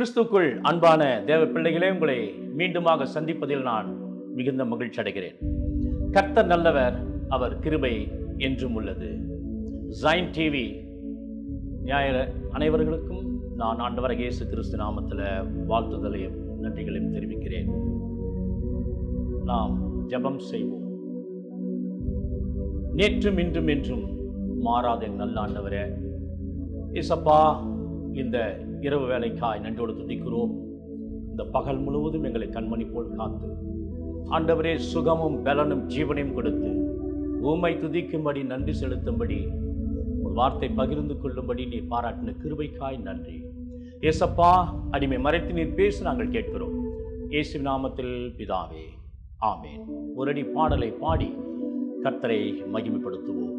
கிறிஸ்துக்குள் அன்பான தேவ பிள்ளைகளே உங்களை மீண்டுமாக சந்திப்பதில் நான் மிகுந்த மகிழ்ச்சி அடைகிறேன். கர்த்தர் நல்லவர் அவர் கிருபை என்றும் உள்ளது. ஜைன் டிவி ஞாயிறு அனைவர்களுக்கும் நான் ஆண்டவர் இயேசு கிறிஸ்து நாமத்தில் வாழ்த்துதலையும் நன்றிகளையும் தெரிவிக்கிறேன். நாம் ஜெபம் செய்வோம். நேற்றும் இன்றும் என்றும் மாறாத என் நல்ல ஆண்டவரே இசப்பா இந்த இரவு வேலைக்காய் நன்றோடு துதிக்கிறோம் இந்த பகல் முழுவதும் எங்களை கண்மணி போல் காத்து ஆண்டவரே சுகமும் பலனும் ஜீவனையும் கொடுத்து ஊமை துதிக்கும்படி நன்றி செலுத்தும்படி வார்த்தை பகிர்ந்து கொள்ளும்படி நீ பாராட்டின கிருபைக்காய் நன்றி. ஏசப்பா அடிமை மறைத்து நீர் பேசி நாங்கள் கேட்கிறோம். இயேசு நாமத்தில் பிதாவே ஆமேன். ஒரு அடி பாடலை பாடி கர்த்தரை மகிமைப்படுத்துவோம்.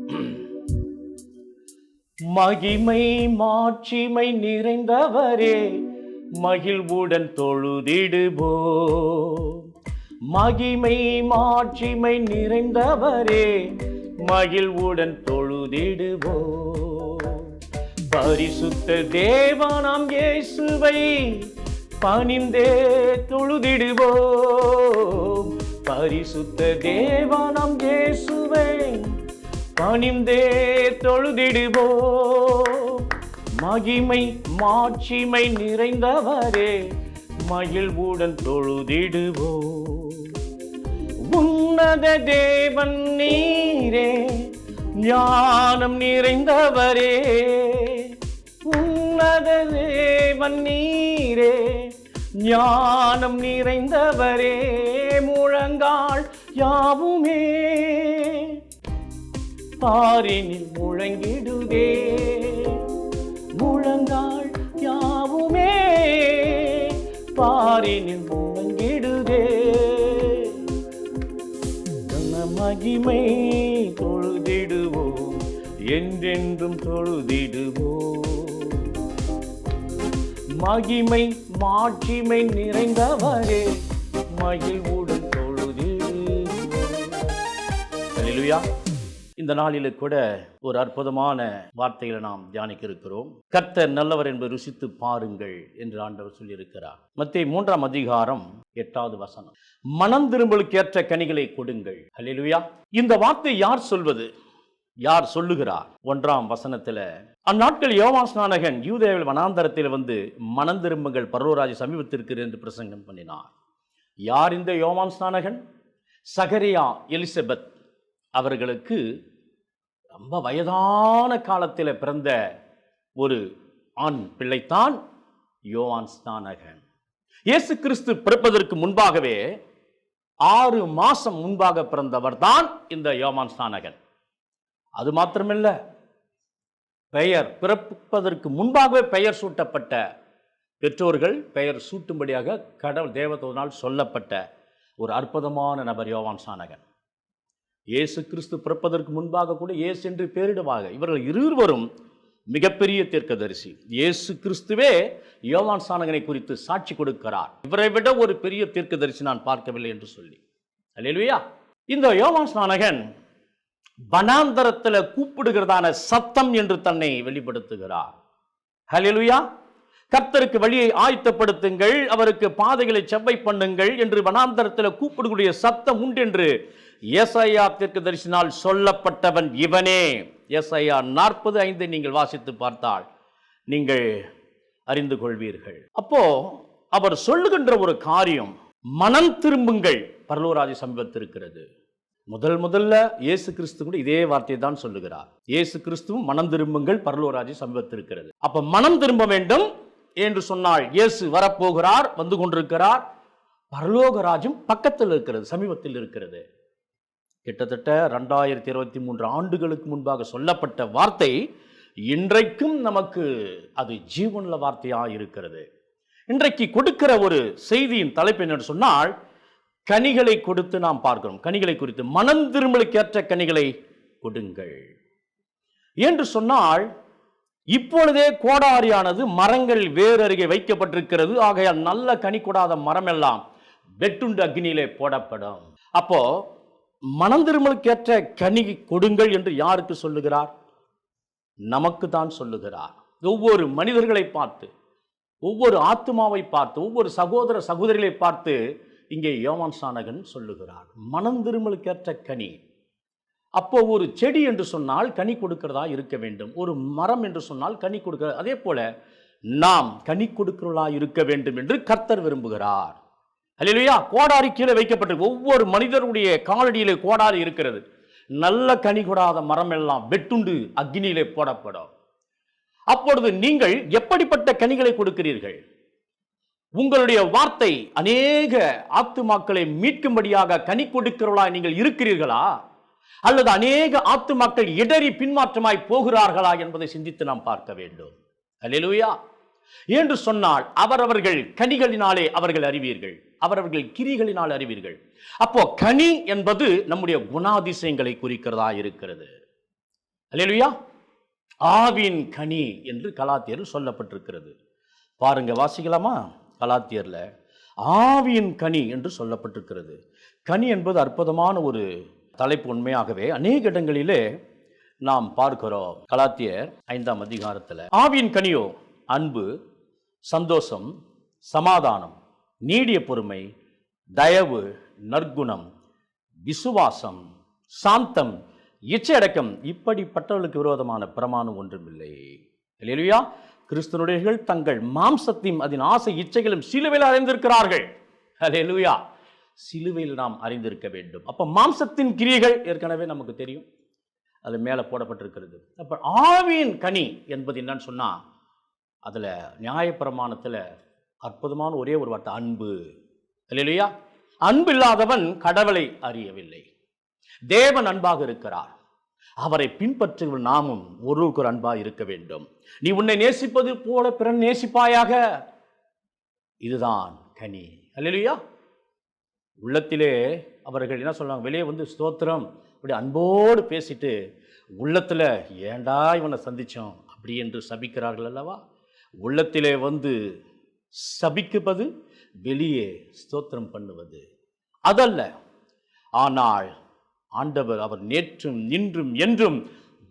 மகிமை மாட்சிமை நிறைந்தவரே மகிழ்வுடன் தொழுதிடுபோ மகிமை மாட்சிமை நிறைந்தவரே மகிழ்வுடன் தொழுதிடுவோ பரிசுத்த தேவானாம் இயேசுவை பணிந்தே தொழுதிடுவோ பரிசுத்த தேவானாம் இயேசுவை பணிந்தே தொழுதிடுவோ. மகிமை மாட்சிமை நிறைந்தவரே மகிழ்வுடன் தொழுதிடுவோ. உன்னத தேவன் நீரே ஞானம் நிறைந்தவரே. உன்னத தேவன் நீரே ஞானம் நிறைந்தவரே. முழங்கால் யாவுமே பாரினில் முழங்கிடுதே முழங்கால் யாவுமே பாரினில் முழங்கிடுதே கன மகிமை தொழுதிடுவோம் என்றென்றும் தொழுதிடுவோம் மகிமை மாட்சிமை நிறைந்தவரே மகிழ்வுடன் தொழுதிடுவோம் இந்த நாளில் கூட ஒரு அற்புதமான வார்த்தைகளை நாம் தியானிக்க இருக்கிறோம் கர்த்தர் நல்லவர் என்பதை ருசித்து பாருங்கள் என்று ஆண்டவர் சொல்லியிருக்கிறார். மத்திய மூன்றாம் அதிகாரம் எட்டாவது வசனம். மனம் திரும்பலுக்கு ஏற்ற கனிகளை கொடுங்கள். ஹalleluya. இந்த வார்த்தை யார் சொல்வது? யார் சொல்லுகிறார்? ஒன்றாம் வசனத்துல அந்நாட்கள் யோவான் ஸ்நானகன் யூதேவில் வனாந்தரத்தில் வந்து மனம் திரும்புங்கள் பர்வராஜ சமீபத்திற்கு என்று பிரசங்கம் பண்ணினார். யார் இந்த யோவான் ஸ்நானகன்? சகரியா எலிசபெத் அவர்களுக்கு ரொம்ப வயதான காலத்தில் பிறந்த ஒரு ஆண் பிள்ளைத்தான் யோவான் ஸ்நானகன். இயேசு கிறிஸ்து பிறப்பதற்கு முன்பாகவே ஆறு மாசம் முன்பாக பிறந்தவர் தான் இந்த யோமான் ஸ்நானகன். அது மாத்திரமில்ல பெயர் பிறப்பதற்கு முன்பாகவே பெயர் சூட்டப்பட்ட பெற்றோர்கள் பெயர் சூட்டும்படியாக கடவுள் தேவதோனால் சொல்லப்பட்ட ஒரு அற்புதமான நபர் யோவான் ஸ்நானகன். இயேசு கிறிஸ்து பிறப்பதற்கு முன்பாக கூட இயேசு என்று பேரிடுவாங்க. இவர்கள் இருவரும் மிகப்பெரிய தீர்க்கதரிசி. இயேசு கிறிஸ்துவே யோவான் சானகனை குறித்து சாட்சி கொடுக்கிறார். இவரை விட ஒரு பெரிய தீர்க்கதரிசி நான் பார்க்கவில்லை என்று சொல்லி. அல்லேலூயா. இந்த யோவான் ஸ்நானகன் வனாந்தரத்தில் கூப்பிடுகிறதான சத்தம் என்று தன்னை வெளிப்படுத்துகிறார். ஹலெலுயா கர்த்தருக்கு வழியை ஆயத்தப்படுத்துங்கள் அவருக்கு பாதைகளை செவ்வை பண்ணுங்கள் என்று வனாந்தரத்தில் கூப்பிடக்கூடிய சத்தம் எஸ்ஐயா தெற்கு தரிசினால் சொல்லப்பட்டவன் இவனே. எஸ்ஐயா நாற்பது ஐந்து நீங்கள் வாசித்து பார்த்தால் நீங்கள் அறிந்து கொள்வீர்கள். அப்போ அவர் சொல்லுகின்ற ஒரு காரியம் மனம் திரும்புங்கள். பரலோராஜி சமீபத்திருக்கிறது முதல் முதல்ல இயேசு கிறிஸ்து கூட இதே வார்த்தையை தான் சொல்லுகிறார். இயேசு கிறிஸ்துவும் மனம் திரும்புங்கள். பரலோராஜி சமீபத்திருக்கிறது அப்ப மனம் திரும்ப வேண்டும் என்று சொன்னால் இயேசு வரப்போகிறார் வந்து கொண்டிருக்கிறார். பரலோகராஜும் பக்கத்தில் இருக்கிறது சமீபத்தில் இருக்கிறது. கிட்டத்தட்ட ரெண்டாயிரத்தி இருபத்தி மூன்று ஆண்டுகளுக்கு முன்பாக சொல்லப்பட்ட வார்த்தை இன்றைக்கும் நமக்கு அது ஜீவனுள்ள வார்த்தையாக இருக்கிறது. இன்றைக்கு கொடுக்கிற ஒரு செய்தியின் தலைப்பு என்னன்னு சொன்னால் கனிகளை கொடுத்து நாம் பார்க்கிறோம். கனிகளை குறித்து மனம் திரும்பலுக்கேற்ற கனிகளை கொடுங்கள். என்று சொன்னால் இப்பொழுதே கோடாரியானது மரங்கள் வேறு அருகே வைக்கப்பட்டிருக்கிறது. ஆகையால் நல்ல கனி கொடாத மரம் எல்லாம் வெட்டுண்டு அக்னியிலே போடப்படும். அப்போ மனந்திருமலுக்கேற்ற கனி கொடுங்கள் என்று யாருக்கு சொல்லுகிறார்? நமக்கு தான் சொல்லுகிறார். ஒவ்வொரு மனிதர்களை பார்த்து ஒவ்வொரு ஆத்துமாவை பார்த்து ஒவ்வொரு சகோதர சகோதரிகளை பார்த்து இங்கே யோவான் சானகன் சொல்லுகிறார். மனந்திருமலுக்கேற்ற கனி. அப்போ ஒரு செடி என்று சொன்னால் கனி கொடுக்கிறதா இருக்க வேண்டும். ஒரு மரம் என்று சொன்னால் கனி கொடுக்க அதே போல நாம் கனி கொடுக்கிறவர்களா இருக்க வேண்டும் என்று கர்த்தர் விரும்புகிறார். அல்லையா கோடாரி கீழே வைக்கப்பட்டிருக்கு ஒவ்வொரு மனிதருடைய காலடியிலே கோடாரி இருக்கிறது. நல்ல கனி கொடாத மரம் எல்லாம் வெட்டுண்டு அக்னியிலே போடப்படும். அப்பொழுது நீங்கள் எப்படிப்பட்ட கனிகளை கொடுக்கிறீர்கள்? உங்களுடைய வார்த்தை அநேக ஆத்துமாக்களை மீட்கும்படியாக கனி கொடுக்கிறவளா நீங்கள் இருக்கிறீர்களா? அல்லது அநேக ஆத்துமாக்கள் இடறி பின்மாற்றமாய் போகிறார்களா என்பதை சிந்தித்து நாம் பார்க்க வேண்டும். அல்லேலூயா என்று சொன்னால் அவரவர்கள் கனிகளினாலே அவர்கள் அறிவீர்கள். அவரவர்கள் கிரிகளினால் அறிவீர்கள். அப்போ கனி என்பது நம்முடைய குணாதிசயங்களை குறிக்கிறதா இருக்கிறது. அல்லேலூயா. ஆவின் கனி என்று கலாத்தியரில் சொல்லப்பட்டிருக்கிறது. பாருங்க வாசிக்கலாமா? கலாத்தியரில். ஆவியின் கனி என்று சொல்லப்பட்டிருக்கிறது. கனி என்பது அற்புதமான ஒரு தலைப்பு உண்மையாகவே அநேக இடங்களிலே நாம் பார்க்கிறோம். கலாத்தியர் ஐந்தாம் அதிகாரத்தில் ஆவியின் கனியோ அன்பு சந்தோஷம் சமாதானம் நீடிய பொறுமை தயவு நற்குணம் விசுவாசம் சாந்தம் இச்சையடக்கம் இப்படிப்பட்டவர்களுக்கு விரோதமான பிரமாணம் ஒன்றுமில்லை. இல்லையா கிறிஸ்தனுடையர்கள் தங்கள் மாம்சத்தையும் அதன் ஆசை இச்சைகளும் சிலுவையில் அறிந்திருக்கிறார்கள் அலையலுயா சிலுவையில் நாம் அறிந்திருக்க வேண்டும். அப்போ மாம்சத்தின் கிரியைகள் ஏற்கனவே நமக்கு தெரியும். அது மேலே போடப்பட்டிருக்கிறது. அப்போ ஆவியின் கனி என்பது என்னன்னு சொன்னால் அதில் நியாயப்பிரமாணத்தில் அற்புதமான ஒரே ஒரு வார்த்தை அன்பு. இல்லையா அன்பு இல்லாதவன் கடவுளை அறியவில்லை. தேவன் அன்பாக இருக்கிறார். அவரை பின்பற்றுகிற நாமும் ஒருவருக்கு ஒரு அன்பாக இருக்க வேண்டும். நீ உன்னை நேசிப்பது போல பிறன் நேசிப்பாயாக. இதுதான் கனி. அல்லையா உள்ளத்திலே அவர்கள் என்ன சொல்றாங்க? வெளியே வந்து ஸ்தோத்திரம். அப்படி அன்போடு பேசிட்டு உள்ளத்தில் ஏண்டா இவனை சந்தித்தோம் அப்படி என்று சபிக்கிறார்கள் அல்லவா? உள்ளத்திலே வந்து சபிக்குவது வெளியே ஸ்தோத்திரம் பண்ணுவது. அதல்ல ஆனால் ஆண்டவர் அவர் நேற்றும் இன்றும் என்றும்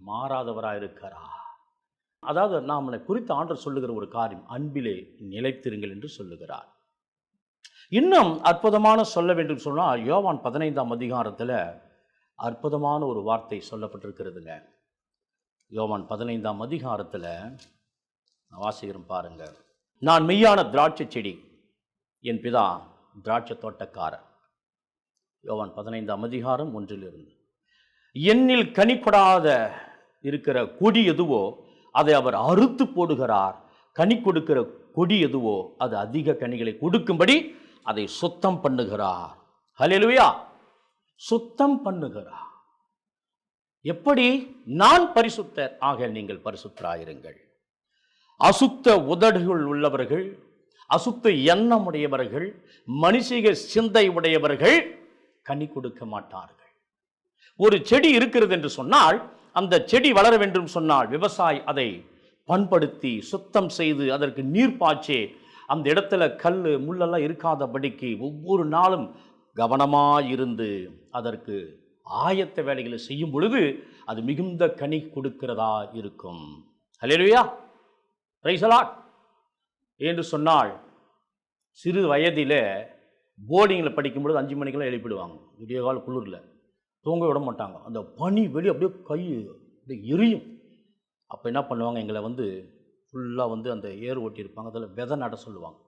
மாறாதவராயிருக்கிறார். அதாவது நாம் குறித்து ஆண்டர் சொல்லுகிற ஒரு காரியம் அன்பிலே நிலைத்திருங்கள் என்று சொல்லுகிறார். இன்னும் அற்புதமான சொல்ல வேண்டும் சொன்னால் யோவான் பதினைந்தாம் அதிகாரத்தில் அற்புதமான ஒரு வார்த்தை சொல்லப்பட்டிருக்கிறதுங்க யோவான் பதினைந்தாம் அதிகாரத்தில் நான் வாசிக்கிறேன் நான் மெய்யான திராட்சை செடி. என் பிதா திராட்சை தோட்டக்காரர். யோவான் பதினைந்தாம் அதிகாரம் ஒன்றிலிருந்து. என்னில் கனிப்படாத இருக்கிற கொடி எதுவோ அதை அவர் அறுத்து போடுகிறார். கனி கொடுக்கிற கொடி எதுவோ அது அதிக கனிகளை கொடுக்கும்படி அதை சுத்தம் பண்ணுகிறார். ஹலெலுவையா சுத்தம் பண்ணுகிறார். எப்படி? நான் பரிசுத்தர். ஆக நீங்கள் பரிசுத்தராயிருங்கள். அசுத்த உதடுகள் உள்ளவர்கள் அசுத்த எண்ணம் உடையவர்கள் மனுஷிக சிந்தை உடையவர்கள் கனி கொடுக்க மாட்டார்கள். ஒரு செடி இருக்கிறது என்று சொன்னால் அந்த செடி வளர வேண்டும் சொன்னால் விவசாயி அதை பண்படுத்தி சுத்தம் செய்து அதற்கு நீர் பாய்ச்சி அந்த இடத்துல கல் முள்ளெல்லாம் இருக்காதபடிக்கு ஒவ்வொரு நாளும் கவனமாக இருந்து அதற்கு ஆயத்த வேலைகளை செய்யும் பொழுது அது மிகுந்த கனி கொடுக்கிறதா இருக்கும். ஹலோ ரைசலாட் என்று சொன்னால் சிறு வயதில் போர்டிங்கில் படிக்கும்பொழுது அஞ்சு மணிக்கெல்லாம் எழுப்பிடுவாங்க. விடிய கால குளிரில். தூங்க விட மாட்டாங்க. அந்த பனி வெளியே அப்படியே கை அப்படியே எரியும். அப்போ என்ன பண்ணுவாங்க? எங்களை வந்து ஃபுல்லாக வந்து அந்த ஏர் ஓட்டியிருப்பாங்க. அதில் விதை நட சொல்லுவாங்க.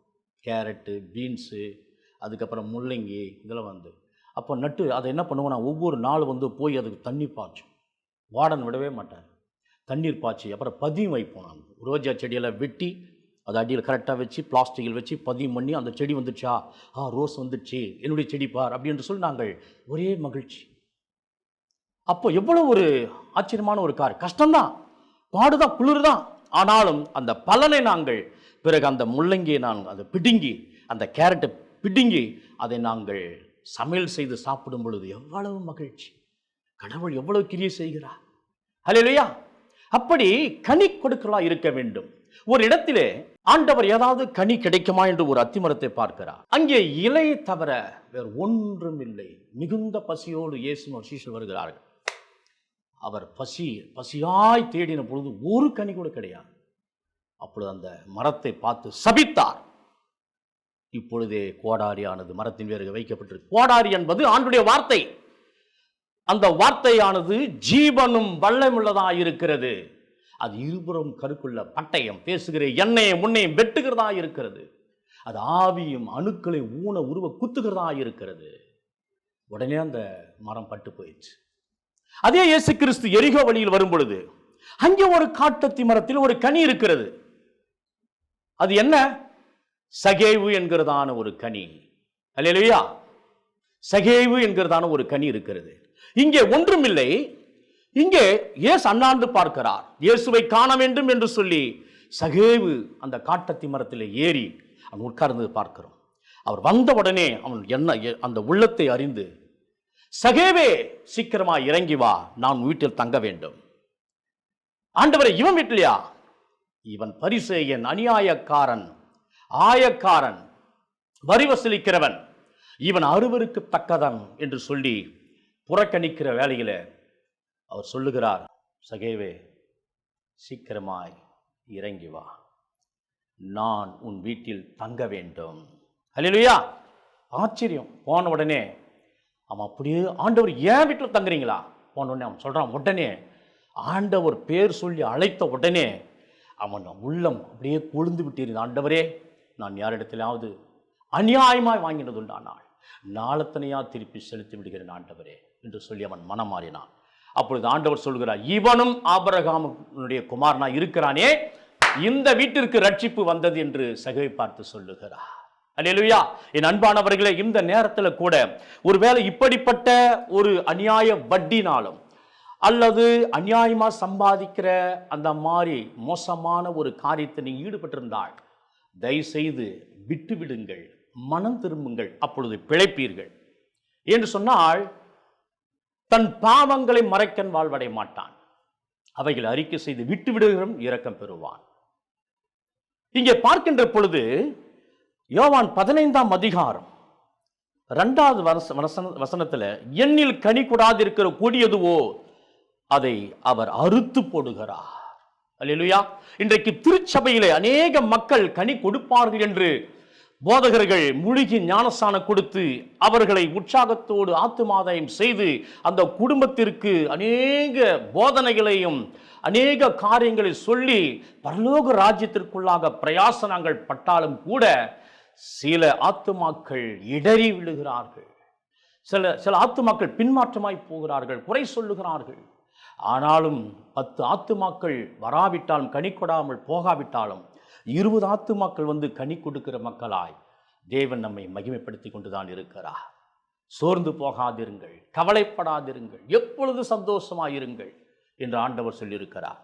கேரட்டு பீன்ஸு அதுக்கப்புறம் முள்ளங்கி இதெல்லாம் வந்து. அப்போ நட்டு அதை என்ன பண்ணுவோம் நான் ஒவ்வொரு நாள் வந்து போய் அதுக்கு தண்ணி பாய்ச்சும். வார்டன் விடவே மாட்டார். தண்ணீர் பாய்ச்சி அப்புறம் பதியம் வைப்போம் நாங்கள் ரோஜா செடியெல்லாம் வெட்டி அதை அடியில் கரெக்டாக வச்சு பிளாஸ்டிக்கில் வச்சு பதியம் பண்ணி அந்த செடி வந்துச்சா ஆ ரோஸ் வந்துடுச்சு என்னுடைய செடி பார் அப்படின்னு சொல்லி நாங்கள் ஒரே மகிழ்ச்சி. அப்போ எவ்வளோ ஒரு ஆச்சரியமான ஒரு கார் கஷ்டம்தான். பாடுதான் குளிர் தான் ஆனாலும் அந்த பலனை நாங்கள் பிறகு அந்த முள்ளங்கியை நாங்கள் அதை பிடுங்கி அந்த கேரட்டை பிடுங்கி அதை நாங்கள் சமையல் செய்து சாப்பிடும் பொழுது எவ்வளவு மகிழ்ச்சி. கடவுள் எவ்வளவு கிரியை செய்கிறார். ஹalleluya. அப்படி கனி கொடுக்கலா இருக்க வேண்டும். ஒரு இடத்திலே ஆண்டவர் ஏதாவது கனி கிடைக்குமா என்று ஒரு அத்திமரத்தை பார்க்கிறார். அங்கே இலை தவிர வேறு ஒன்றும் இல்லை. மிகுந்த பசியோடு இயேசு சீஷர் வருகிறார்கள். அவர் பசி பசியாய் தேடின பொழுது ஒரு கனி கூட கிடையாது. அப்பொழுது அந்த மரத்தை பார்த்து சபித்தார். இப்பொழுதே கோடாரியானது மரத்தின் வேறு வைக்கப்பட்டிருக்கு. கோடாரி என்பது ஆண்டுடைய வார்த்தை. அந்த வார்த்தையானது ஜீவனும் வல்லமுள்ளதாக இருக்கிறது. அது இருபுறம் கருக்குள்ள பட்டயம் பேசுகிற எண்ணெயை முன்னையும் வெட்டுகிறதா இருக்கிறது. அது ஆவியும் அணுக்களை ஊன உருவ குத்துகிறதா இருக்கிறது. உடனே அந்த மரம் பட்டு போயிடுச்சு. அதே இயேசு கிறிஸ்து எரிகோ வழியில் வரும் பொழுது அங்கே ஒரு காட்டத்தி மரத்தில் ஒரு கனி இருக்கிறது. அது என்ன? சகேவு என்கிறதான ஒரு கனி. அல்லையா சகேவு என்கிறதான ஒரு கனி இருக்கிறது. இங்கே ஒன்றுமில்லை. இங்கே இயேசு அண்ணாந்து பார்க்கிறார். இயேசுவை காண வேண்டும் என்று சொல்லி சகேவு அந்த காட்டத்தி மரத்தில் ஏறி அவன் உட்கார்ந்து பார்க்கிறோம். அவர் வந்த உடனே அவன் என்ன அந்த உள்ளத்தை அறிந்து சகேவே சீக்கிரமா இறங்கி வா நான் வீட்டில் தங்க வேண்டும். ஆண்டவரை இவன் வீட்டிலையா? இவன் பரிசேயன் அநியாயக்காரன் ஆயக்காரன் வரி வசூலிக்கிறவன். இவன் அறுவருக்கு தக்கதன் என்று சொல்லி புறக்கணிக்கிற வேலையில் அவர் சொல்லுகிறார் சகேவே சீக்கிரமாய் இறங்கி வா. நான் உன் வீட்டில் தங்க வேண்டும். அல்லையா ஆச்சரியம். போன உடனே அவன் அப்படியே ஆண்டவர் ஏன் வீட்டில் தங்குறீங்களா? போன உடனே அவன் சொல்கிறான் உடனே. ஆண்டவர் பேர் சொல்லி அழைத்த உடனே அவன் உள்ளம் அப்படியே கொழுந்து விட்டிருந்தான் ஆண்டவரே நான் யாரிடத்திலாவது அநியாயமாய் வாங்கினது நாளத்தனையாக நாளத்தனையா திருப்பி செலுத்தி விடுகிறேன் ஆண்டவரே என்று சொல்லி அவன் மனம் மாறினான் அப்பொழுது ஆண்டவர் சொல்கிறார் இவனும் ஆபரகாமனுடைய குமாரனா இருக்கிறானே இந்த வீட்டிற்கு ரட்சிப்பு வந்தது என்று சகவை பார்த்து சொல்லுகிறார். அல்லேலூயா. என் அன்பானவர்களே இந்த நேரத்தில் கூட ஒருவேளை இப்படிப்பட்ட ஒரு அநியாய வட்டினாலும் அல்லது அநியாயமாக சம்பாதிக்கிற அந்த மாதிரி மோசமான ஒரு காரியத்தை நீங்க ஈடுபட்டிருந்தால் தயவுசெய்து விட்டு விடுங்கள் மனம் திரும்புங்கள் அப்பொழுது பிழைப்பீர்கள். என்று சொன்னால் தன் பாவங்களை மறைக்கன் வாழ்வடைய மாட்டான். அவைகள் அறிக்கை செய்து விட்டு விடுகிறோம் இரக்கம் பெறுவான். இங்கே பார்க்கின்ற பொழுது யோவான் பதினைந்தாம் அதிகாரம் ரெண்டாவது வச வசன வசனத்தில் எண்ணில் கனி கூடாதிருக்கிற கூடியதுவோ அதை அவர் அறுத்து போடுகிறார். அல்லேலூயா. இன்றைக்கு திருச்சபையிலே அநேக மக்கள் கனி கொடுப்பார்கள் என்று போதகர்கள் முழுகி ஞானஸ்தானம் கொடுத்து அவர்களை உற்சாகத்தோடு ஆத்துமாதாயம் செய்து அந்த குடும்பத்திற்கு அநேக போதனைகளையும் அநேக காரியங்களை சொல்லி பரலோக ராஜ்யத்திற்குள்ளாக பிரயாசனங்கள் பட்டாலும் கூட சில ஆத்துமாக்கள் இடறி விழுகிறார்கள். சில சில ஆத்துமாக்கள் பின்மாற்றமாய் போகிறார்கள் குறை சொல்லுகிறார்கள். ஆனாலும் பத்து ஆத்துமாக்கள் வராவிட்டாலும் கனி கொடாமல் போகாவிட்டாலும் இருபது ஆத்துமாக்கள் வந்து கனி கொடுக்கிற மக்களாய் தேவன் நம்மை மகிமைப்படுத்தி கொண்டுதான் இருக்கிறார். சோர்ந்து போகாதிருங்கள் கவலைப்படாதிருங்கள் எப்பொழுது சந்தோஷமாயிருங்கள் என்று ஆண்டவர் சொல்லியிருக்கிறார்.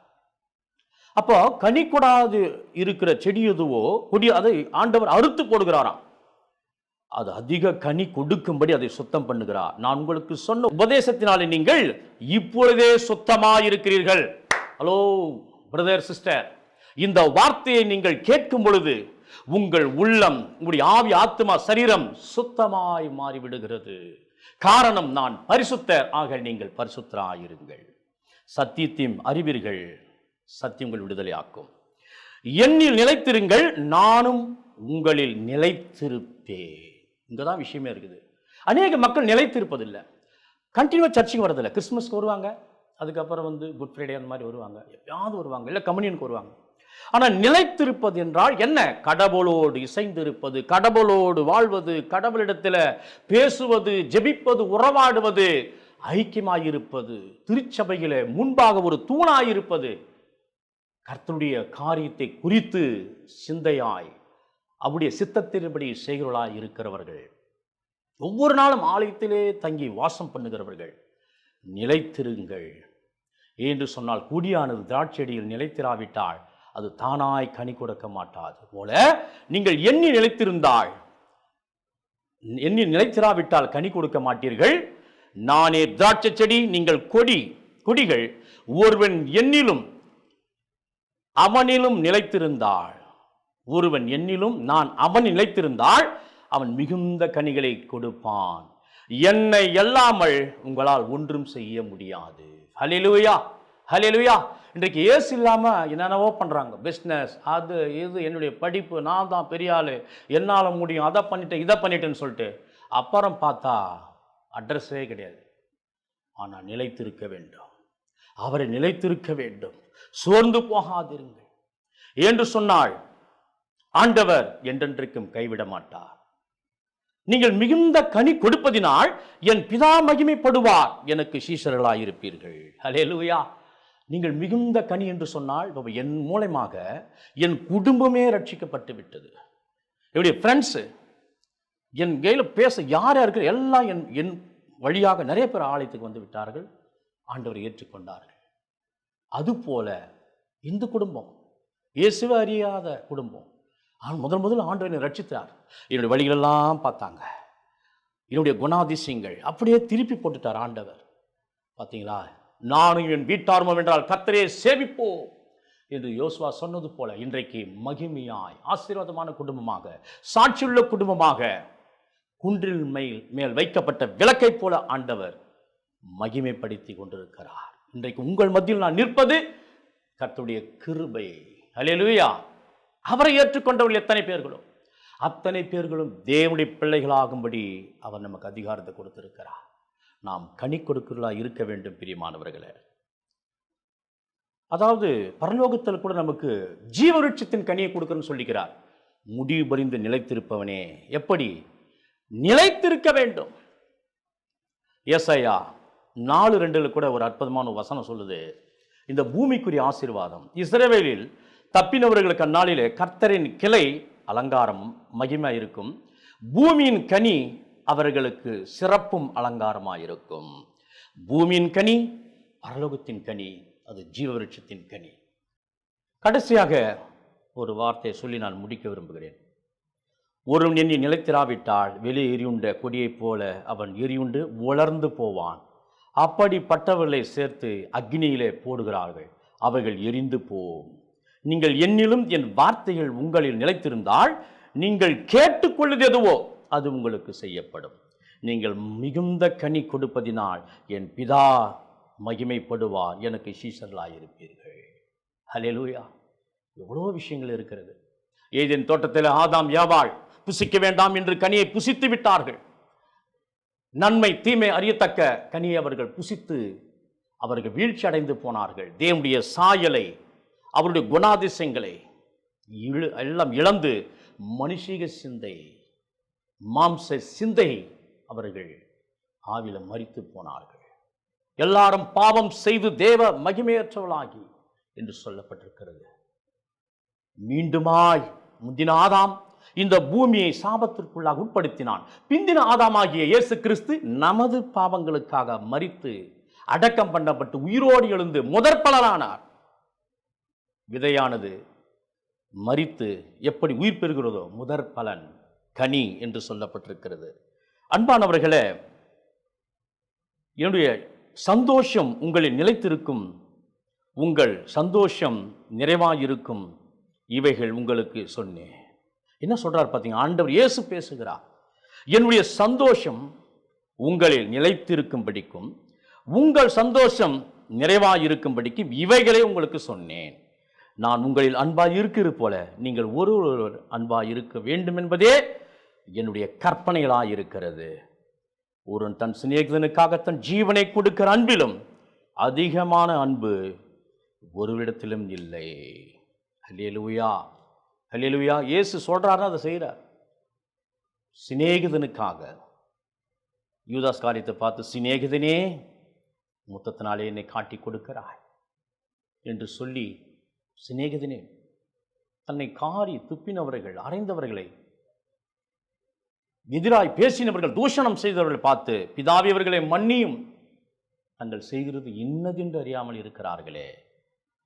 அப்போ கனி கொடாது இருக்கிற செடி எதுவோ கொடி அதை ஆண்டவர் அறுத்து போடுகிறாராம். அது அதிக கனி கொடுக்கும்படி அதை சுத்தம் பண்ணுகிறார். நான் உங்களுக்கு சொன்ன உபதேசத்தினாலே நீங்கள் இப்பொழுதே சுத்தமாக இருக்கிறீர்கள் ஹலோ பிரதர் சிஸ்டர் இந்த வார்த்தையை நீங்கள் கேட்கும் பொழுது உங்கள் உள்ளம் உங்களுடைய ஆவி ஆத்மா சரீரம் சுத்தமாய் மாறிவிடுகிறது. காரணம் நான் பரிசுத்தர் ஆக நீங்கள் பரிசுத்தராயிருங்கள். சத்தியத்தையும் அறிவீர்கள் சத்தியங்கள் விடுதலையாக்கும். என்னில் நிலைத்திருங்கள் நானும் உங்களில் நிலைத்திருப்பேன். இங்கே தான் விஷயமே இருக்குது. அநேக மக்கள் நிலைத்திருப்பதில்லை. கண்டினியூவாக சர்ச்சுக்கு வரதில்லை கிறிஸ்மஸ்க்கு வருவாங்க அதுக்கப்புறம் வந்து குட் ஃப்ரைடே அந்த மாதிரி வருவாங்க. எப்பயாவது வருவாங்க. இல்லை கம்யூனியனுக்கு வருவாங்க. ஆனால் நிலைத்திருப்பது என்றால் என்ன? கடவுளோடு இசைந்திருப்பது கடவுளோடு வாழ்வது கடவுளிடத்தில் பேசுவது ஜெபிப்பது உறவாடுவது ஐக்கியமாயிருப்பது திருச்சபையில முன்பாக ஒரு தூணாயிருப்பது கர்த்தனுடைய காரியத்தை குறித்து சிந்தையாய் அவருடைய சித்தத்தின்படி செய்கிறவர்களாய் இருக்கிறவர்கள். ஒவ்வொரு நாளும் ஆலயத்திலே தங்கி வாசம் பண்ணுகிறவர்கள் நிலைத்திருங்கள். என்று சொன்னால் கூடியானது திராட்செடியில் நிலைத்திராவிட்டால் அது தானாய் கனி கொடுக்க மாட்டாது. போல நீங்கள் எண்ணி நிலைத்திருந்தால் எண்ணி நிலைத்திராவிட்டால் கனி கொடுக்க மாட்டீர்கள். நானே திராட்சை செடி நீங்கள் கொடி கொடிகள் ஒருவன் என்னிலும் அவனிலும் நிலைத்திருந்தாள். ஒருவன் என்னிலும் நான் அவன் நிலைத்திருந்தால் அவன் மிகுந்த கனிகளை கொடுப்பான். என்னை எல்லாமல் உங்களால் ஒன்றும் செய்ய முடியாது. ஹலிலுயா ஹலிலுயா இன்றைக்கு ஏசு இல்லாமல் என்னென்னவோ பண்ணுறாங்க பிஸ்னஸ் அது இது என்னுடைய படிப்பு நான் தான் பெரிய ஆள் என்னால் முடியும் அதை பண்ணிட்டேன் இதை பண்ணிட்டேன்னு சொல்லிட்டு அப்புறம் பார்த்தா அட்ரஸே கிடையாது. ஆனால் நிலைத்திருக்க வேண்டும். அவரை நிலைத்திருக்க வேண்டும். சோர்ந்து போகாதிருங்கள். என்று சொன்னாள். ஆண்டவர் என்றென்றைக்கும் கைவிட மாட்டார். நீங்கள் மிகுந்த கனி கொடுப்பதினால் என் பிதா மகிமைப்படுவார். எனக்கு சீசர்களாயிருப்பீர்கள் ஹalleluya நீங்கள் மிகுந்த கனி என்று சொன்னால் இப்ப என் மூலமாக என் குடும்பமே ரட்சிக்கப்பட்டு விட்டது. என்னுடைய ஃப்ரெண்ட்ஸு என் கையில் பேச யார் யாருக்கு எல்லாம் என் என் வழியாக நிறைய பேர் ஆலயத்துக்கு வந்து விட்டார்கள். ஆண்டவரை ஏற்றுக்கொண்டார்கள். அதுபோல இந்து குடும்பம் இயேசுவை அறியாத குடும்பம் ஆனால் முதல் முதல் ஆண்டவரை ரட்சித்தார். என்னுடைய வழிகளெல்லாம் பார்த்தாங்க. என்னுடைய குணாதிசயங்கள் அப்படியே திருப்பி போட்டுட்டார் ஆண்டவர். பார்த்தீங்களா நானும் என் வீட்டார்மம் என்றால் கத்தரே சேவிப்போம் என்று யோசுவா சொன்னது போல இன்றைக்கு மகிமையாய் ஆசீர்வாதமான குடும்பமாக சாட்சியுள்ள குடும்பமாக குன்றில் மேல் மேல் வைக்கப்பட்ட விளக்கைப் போல ஆண்டவர் மகிமைப்படுத்தி கொண்டிருக்கிறார். இன்றைக்கு உங்கள் மத்தியில் நான் நிற்பது கத்துடைய கிருபை. அல்லேலூயா அவரை ஏற்றுக்கொண்டவர்கள் எத்தனை பேர்களும்? அத்தனை பேர்களும் தேவனுடைய பிள்ளைகளாகும்படி அவர் நமக்கு அதிகாரத்தை கொடுத்திருக்கிறார். நாம் கனி கொடுக்கிறதா இருக்க வேண்டும் பிரியமானவர்களே. அதாவது பரலோகத்தில் கூட நமக்கு ஜீவருட்சத்தின் கனியை கொடுக்குறன்னு சொல்லிக்கிறார். முடிவு பறிந்து நிலைத்திருப்பவனே எப்படி? நிலைத்திருக்க வேண்டும். ஏசாயா நாலு ரெண்டில் கூட ஒரு அற்புதமான வசனம் சொல்லுது. இந்த பூமிக்குரிய ஆசீர்வாதம். இஸ்ரேவேலில் தப்பினவர்களுக்கு அந்நாளிலே கர்த்தரின் கிளை அலங்காரம் மகிமை இருக்கும். பூமியின் கனி அவர்களுக்கு சிறப்பும் அலங்காரமாயிருக்கும். பூமியின் கனி பரலோகத்தின் கனி அது ஜீவவிருட்சத்தின் கனி. கடைசியாக ஒரு வார்த்தையை சொல்லி நான் முடிக்க விரும்புகிறேன். ஒரு எண்ணி நிலைத்திராவிட்டால் வெளியே எரியுண்ட கொடியைப் போல அவன் எரியுண்டு உலர்ந்து போவான். அப்படிப்பட்டவர்களை சேர்த்து அக்னியிலே போடுகிறார்கள் அவைகள் எரிந்து போம். நீங்கள் என்னிலும் என் வார்த்தைகள் உங்களில் நிலைத்திருந்தால் நீங்கள் கேட்டுக்கொள்ளுது எதுவோ? அது உங்களுக்கு செய்யப்படும். நீங்கள் மிகுந்த கனி கொடுப்பதினால் என் பிதா மகிமைப்படுவார். எனக்கு சீசர்களாயிருப்பீர்கள் ஹalleluya. எவ்வளோ விஷயங்கள் இருக்கிறது. ஏதேன் தோட்டத்தில் ஆதாம் யாவாள் புசிக்க வேண்டாம் என்று கனியை புசித்து விட்டார்கள். நன்மை தீமை அறியத்தக்க கனியை அவர்கள் புசித்து அவர்கள் வீழ்ச்சி அடைந்து போனார்கள். தேவனுடைய சாயலை அவருடைய குணாதிசயங்களை இழு எல்லாம் இழந்து மனுஷீக சிந்தை மாம்ச சிந்தை அவர்கள் ஆவில மறித்து போனார்கள். எல்லாரும் பாவம் செய்து தேவ மகிமையற்றவளாகி என்று சொல்லப்பட்டிருக்கிறது. மீண்டுமாய் முந்தின ஆதாம் இந்த பூமியை சாபத்திற்குள்ளாக உட்படுத்தினான். பிந்தின ஆதாமாகிய இயேசு கிறிஸ்து நமது பாவங்களுக்காக மறித்து அடக்கம் பண்ணப்பட்டு உயிரோடு எழுந்து முதற் பலனானார் விதையானது மறித்து எப்படி உயிர் பெறுகிறதோ முதற் பலன் கனி என்று சொல்லப்பட்டிருக்கிறது. அன்பானவர்களே என்னுடைய சந்தோஷம் உங்களில் நிலைத்திருக்கும் உங்கள் சந்தோஷம் நிறைவாயிருக்கும் இவைகள் உங்களுக்கு சொன்னேன். என்ன சொல்கிறார் பார்த்தீங்க ஆண்டவர் இயேசு பேசுகிறார். என்னுடைய சந்தோஷம் உங்களில் நிலைத்திருக்கும்படிக்கும் உங்கள் சந்தோஷம் நிறைவாயிருக்கும்படிக்கு இவைகளை உங்களுக்கு சொன்னேன். நான் உங்களில் அன்பாக இருக்கிறது போல நீங்கள் ஒரு ஒருவர் அன்பாக இருக்க வேண்டும் என்பதே என்னுடைய கற்பனைகளாக இருக்கிறது ஒருவன் தன் சிநேகிதனுக்காக தன் ஜீவனை கொடுக்கிற அன்பிலும் அதிகமான அன்பு ஒருவிடத்திலும் இல்லை. ஹல்லேலூயா. ஹல்லேலூயா. இயேசு சொல்றாருன்னா அதை செய்கிறார் சிநேகிதனுக்காக. யூதாஸ் காரியத்தை பார்த்து சிநேகிதனே முத்தத்தினாலே என்னை காட்டி கொடுக்கிறாய் என்று சொல்லி சிநேகிதனே தன்னை காரி துப்பினவர்கள் அறைந்தவர்களை எதிராய் பேசினவர்கள் தூஷணம் செய்தவர்களை பார்த்து பிதாவியவர்களை மன்னியும். தங்கள் செய்கிறது இன்னதென்று அறியாமல் இருக்கிறார்களே.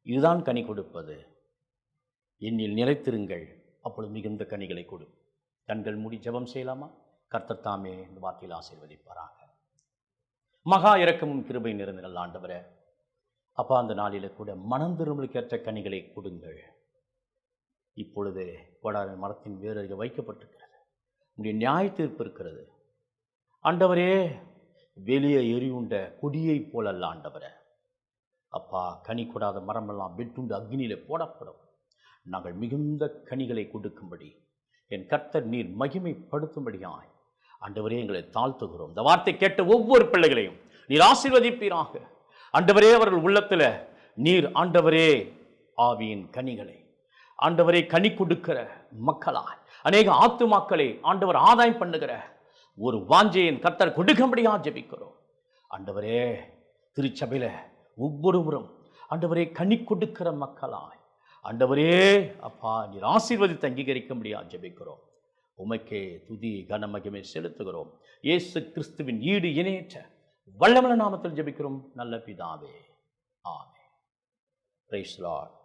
இதுதான் கனி கொடுப்பது. என்னில் நிலைத்திருங்கள். அப்பொழுது மிகுந்த கனிகளை கொடு. கண்கள் மூடி ஜெபம் செய்யலாமா? கர்த்தர் தாமே இந்த வார்த்தையில் ஆசீர்வதிப்பாராக. மகா இரக்கமும் கிருபை நிறைந்த ஆண்டவர. அப்பா அந்த நாளில கூட மனம் திரும்பலுக்கேற்ற கனிகளை கொடுங்கள். இப்பொழுது கோடாரி மரத்தின் வேர்கள் வைக்கப்பட்டிருக்கிறது. உடைய நியாய தீர்ப்பு இருக்கிறது. ஆண்டவரே வெளியே எரியுண்ட கொடியைப் போலல்ல ஆண்டவரே. அப்பா கனி கூடாத மரமெல்லாம் வெட்டுண்டு அக்னியில் போடப்படும். நாங்கள் மிகுந்த கனிகளை கொடுக்கும்படி என் கர்த்தர் நீர் மகிமைப்படுத்தும்படியாய் ஆண்டவரே எங்களை தாழ்த்துகிறோம். இந்த வார்த்தை கேட்ட ஒவ்வொரு பிள்ளைகளையும் நீர் ஆசீர்வதிப்பீராக. ஆண்டவரே அவர்கள் உள்ளத்தில் நீர் ஆண்டவரே ஆவியின் கனிகளை. ஆண்டவரை கனி கொடுக்கிற மக்களாய் அநேக ஆத்துமாக்களை ஆண்டவர் ஆதாயம் பண்ணுகிற ஒரு வாஞ்சையின் கத்தர் கொடுக்கும்படியாக ஜெபிக்கிறோம். ஆண்டவரே திருச்சபையில் ஒவ்வொருவரும் ஆண்டவரே கனி கொடுக்கிற மக்களாய் ஆண்டவரே அப்பா நீர் ஆசீர்வதித்து அங்கீகரிக்கும்படியா ஜெபிக்கிறோம். உமைக்கே துதி கனமகிமை செலுத்துகிறோம். இயேசு கிறிஸ்துவின் ஈடு இணையற்ற வல்லமல நாமத்தில் ஜெபிக்கிறோம். நல்ல பிதாவே ஆமே பிரைஸ் லார்ட்